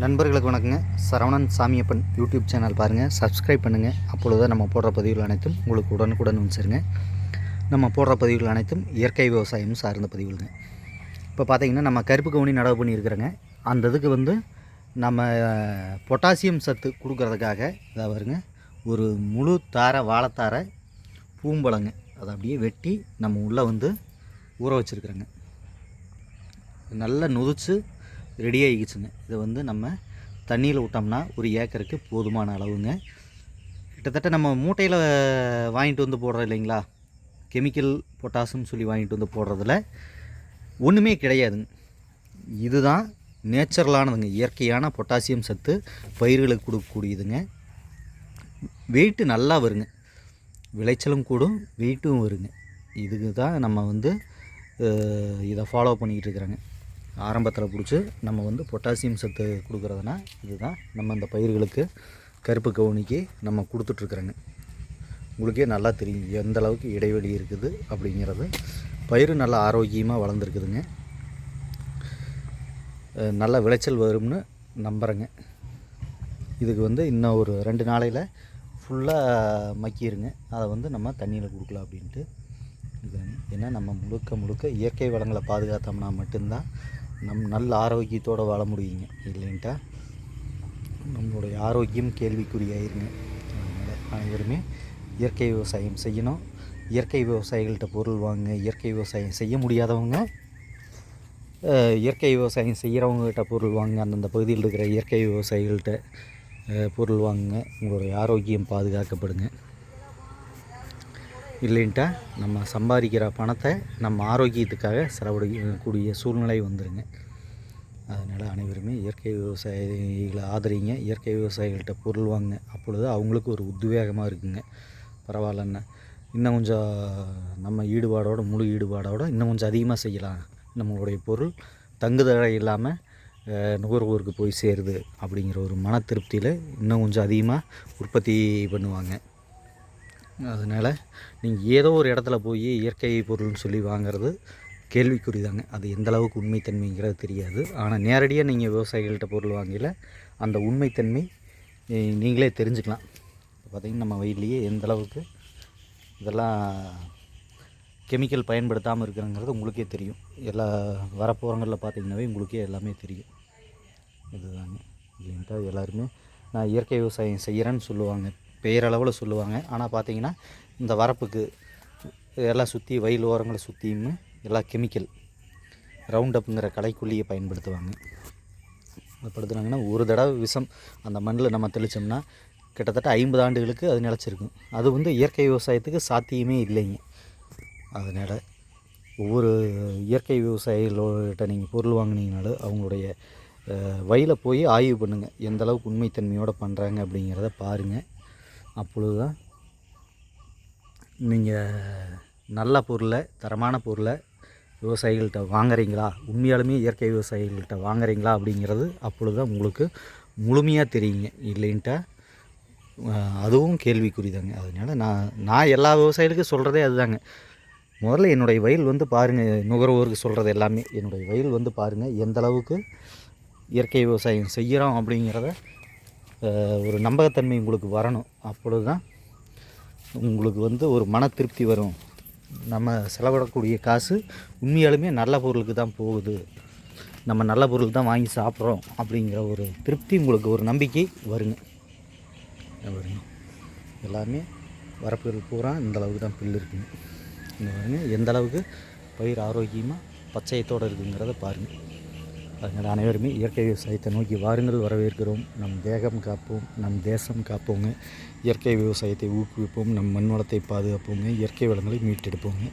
நண்பர்களுக்கு வணக்கங்க. Saravanan Samiyappan YouTube channel பாருங்கள் சப்ஸ்கிரைப் பண்ணுங்கள் அப்பொழுது நம்ம போடுற பதிவுகள் அனைத்தும் உங்களுக்கு உடனுக்குடன் வந்து நம்ம போடுற பதிவுகள் அனைத்தும் இயற்கை விவசாயம் சார்ந்த பதிவுகளுங்க. இப்போ பார்த்தீங்கன்னா நம்ம கருப்பு கவுனி நடவு பண்ணியிருக்கிறோங்க. அந்த இதுக்கு வந்து நம்ம பொட்டாசியம் சத்து கொடுக்கறதுக்காக இதாக வருங்க ஒரு முழு தாரை வாழைத்தாரை பூம்பழங்க அதை அப்படியே வெட்டி நம்ம உள்ளே வந்து ஊற வச்சுருக்குறோங்க. நல்லா நொதிச்சு ரெடி ஆகிக்குச்சுங்க இதை வந்து நம்ம தண்ணியில் விட்டோம்னா ஒரு ஏக்கருக்கு போதுமான அளவுங்க. கிட்டத்தட்ட நம்ம மூட்டையில் வாங்கிட்டு வந்து போடுறோம் இல்லைங்களா? கெமிக்கல் பொட்டாசுன்னு சொல்லி வாங்கிட்டு வந்து போடுறதுல ஒன்றுமே கிடையாதுங்க. இதுதான் நேச்சுரலானதுங்க. இயற்கையான பொட்டாசியம் சத்து பயிர்களுக்கு கொடுக்கக்கூடியதுங்க. வெயிட்டு நல்லா வருங்க. விளைச்சலும் கூடும் வெயிட்டும் வருங்க. இதுக்கு தான் நம்ம வந்து இதை ஃபாலோ பண்ணிக்கிட்டு இருக்கிறாங்க. ஆரம்பத்தில் பிடிச்சி நம்ம வந்து பொட்டாசியம் சத்து கொடுக்குறதுனா இதுதான். நம்ம அந்த பயிர்களுக்கு கருப்பு கவுனிக்கு நம்ம கொடுத்துட்ருக்குறோங்க. உங்களுக்கே நல்லா தெரியும் எந்த அளவுக்கு இடைவெளி இருக்குது அப்படிங்கிறது. பயிர் நல்லா ஆரோக்கியமாக வளர்ந்துருக்குதுங்க. நல்ல விளைச்சல் வரும்னு நம்புகிறேங்க இதுக்கு வந்து இன்னும் ஒரு ரெண்டு நாளையில் ஃபுல்லாக மக்கிருங்க. அதை வந்து நம்ம தண்ணியில் கொடுக்கலாம் அப்படின்ட்டு. இது ஏன்னா நம்ம முழுக்க முழுக்க இயற்கை வளங்களை பாதுகாத்தோம்னா மட்டும்தான் நம் நல்ல ஆரோக்கியத்தோடு வாழ முடியுங்க இல்லைன்ட்டா? நம்மளுடைய ஆரோக்கியம் கேள்விக்குறியாயிருங்க. அதனால் அனைவருமே இயற்கை விவசாயம் செய்யணும். இயற்கை விவசாயிகள்கிட்ட பொருள் வாங்க இயற்கை விவசாயம் செய்ய முடியாதவங்க இயற்கை விவசாயம் செய்கிறவங்ககிட்ட பொருள் வாங்க அந்தந்த பகுதியில் இருக்கிற இயற்கை விவசாயிகள்கிட்ட பொருள் வாங்குங்க. உங்களுடைய ஆரோக்கியம் பாதுகாக்கப்படுங்க. இல்லைன்ட்டா நம்ம சம்பாதிக்கிற பணத்தை நம்ம ஆரோக்கியத்துக்காக செலவிடக்கூடிய சூழ்நிலை வந்துடுங்க அதனால் அனைவருமே இயற்கை விவசாயிகளை ஆதரிங்க. இயற்கை விவசாயிகள்கிட்ட பொருள் வாங்க அப்பொழுது அவங்களுக்கு ஒரு உத்வேகமாக இருக்குங்க. பரவாயில்லன்னு இன்னும் கொஞ்சம் நம்ம ஈடுபாடோட முழு ஈடுபாடோட இன்னும் கொஞ்சம் அதிகமாக செய்யலாம். நம்மளுடைய பொருள் தங்குதடை இல்லாமல் நுகர்வோருக்கு போய் சேருது அப்படிங்கிற ஒரு மன திருப்தியில் இன்னும் கொஞ்சம் அதிகமாக உற்பத்தி பண்ணுவாங்க. அதனால் நீங்கள் ஏதோ ஒரு இடத்துல போய் இயற்கை பொருள்னு சொல்லி வாங்குறது கேள்விக்குறிதாங்க. அது எந்த அளவுக்கு உண்மைத்தன்மைங்கிறது தெரியாது. ஆனால் நேரடியாக நீங்கள் விவசாயிகள்கிட்ட பொருள் வாங்கல அந்த உண்மைத்தன்மை நீங்களே தெரிஞ்சுக்கலாம். இப்போ பார்த்திங்கன்னா நம்ம வயல்லையே எந்த அளவுக்கு இதெல்லாம் கெமிக்கல் பயன்படுத்தாமல் இருக்கிறங்கிறது உங்களுக்கே தெரியும். எல்லா வரப்போகிறங்களில் பார்த்திங்கனாவே உங்களுக்கே எல்லாமே தெரியும். இதுதாங்க. இல்லைன்ட்டா எல்லாருமே நான் இயற்கை விவசாயம் செய்கிறேன்னு சொல்லுவாங்க. பெயரளவில் சொல்லுவாங்க. ஆனால் பார்த்தீங்கன்னா இந்த வரப்புக்கு எல்லாம் சுற்றி வயல் ஓரங்களை சுற்றியும் எல்லாம் கெமிக்கல் ரவுண்ட் அப்புங்கிற கலைக்குள்ளியை பயன்படுத்துவாங்க பயன்படுத்துனாங்கன்னா ஒரு தடவை விஷம் அந்த மண்ணில் நம்ம தெளித்தோம்னா கிட்டத்தட்ட ஐம்பது ஆண்டுகளுக்கு அது நிலச்சிருக்கும். அது வந்து இயற்கை விவசாயத்துக்கு சாத்தியமே இல்லைங்க. அதனால் ஒவ்வொரு இயற்கை விவசாயிகளோட நீங்கள் பொருள் வாங்கினீங்கனாலும் அவங்களுடைய வயலை போய் ஆய்வு பண்ணுங்கள் எந்த அளவுக்கு உண்மைத்தன்மையோடு பண்ணுறாங்க அப்படிங்கிறத பாருங்கள் அப்பொழுது தான் நீங்கள் நல்ல பொருளை தரமான பொருளை விவசாயிகள்கிட்ட வாங்குறீங்களா? உண்மையாலுமே இயற்கை விவசாயிகள்கிட்ட வாங்குறீங்களா? அப்படிங்கிறது அப்பொழுது தான் உங்களுக்கு முழுமையாக தெரியுங்க. இல்லைன்ட்டா அதுவும் அதுவும் கேள்விக்குறிதாங்க. அதனால் நான் நான் எல்லா விவசாயிகளுக்கும் சொல்கிறதே அதுதாங்க. முதல்ல என்னுடைய வயல் வந்து பாருங்கள் நுகர்வோருக்கு சொல்கிறது எல்லாமே. என்னுடைய வயல் வந்து பாருங்கள் எந்த அளவுக்கு இயற்கை விவசாயம் செய்கிறோம் அப்படிங்கிறத ஒரு நம்பகத்தன்மை உங்களுக்கு வரணும். அப்பொழுது தான் உங்களுக்கு வந்து ஒரு மன திருப்தி வரும். நம்ம செலவிடக்கூடிய காசு உண்மையாலுமே நல்ல பொருளுக்கு தான் போகுது. நம்ம நல்ல பொருள் தான் வாங்கி சாப்பிட்றோம் அப்படிங்கிற ஒரு திருப்தி உங்களுக்கு ஒரு நம்பிக்கை வருங்க. வருங்க? எல்லாமே வரப்புகள் பூரா இந்த அளவுக்கு தான் பில் இருக்குங்க. இந்த பாருங்க எந்த அளவுக்கு பயிர் ஆரோக்கியமாக பச்சையத்தோடு இருக்குங்கிறத பாருங்கள் அதனால் அனைவருமே இயற்கை விவசாயத்தை நோக்கி வாருங்கள் வரவேற்கிறோம். நம் தேகம் காப்போம் நம் தேசம் காப்போங்க. இயற்கை விவசாயத்தை ஊக்குவிப்போம் நம் மண் வளத்தை பாதுகாப்போங்க இயற்கை வளங்களை மீட்டெடுப்போங்க.